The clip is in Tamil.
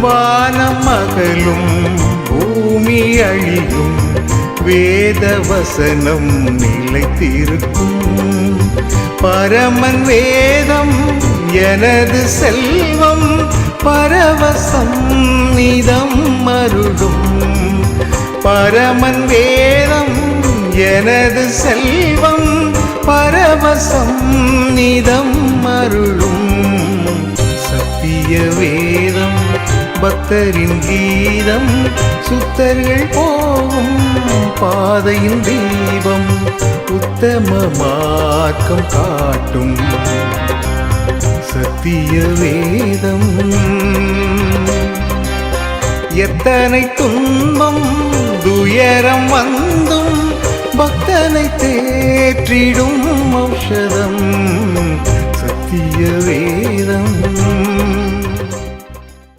வானம் மகளும் பூமி அழியும் வேத வசனம் நிலைத்திருக்கும். பரமன் வேதம் எனது செல்வம் பரவசம் நிதம் மருடும் பரமன் வேதம் எனது செல்வம் பரவசம் நிதம் அருளும். சத்தியவே பக்தரின் கீதம் சுத்தர்கள் போகும் பாதையின் தீபம் உத்தம மார்க்கம் காட்டும் சத்திய வேதம். எத்தனை துன்பம் துயரம் வந்தும் பக்தனை தேற்றிடும் ஔஷதம் சத்திய வேதம்.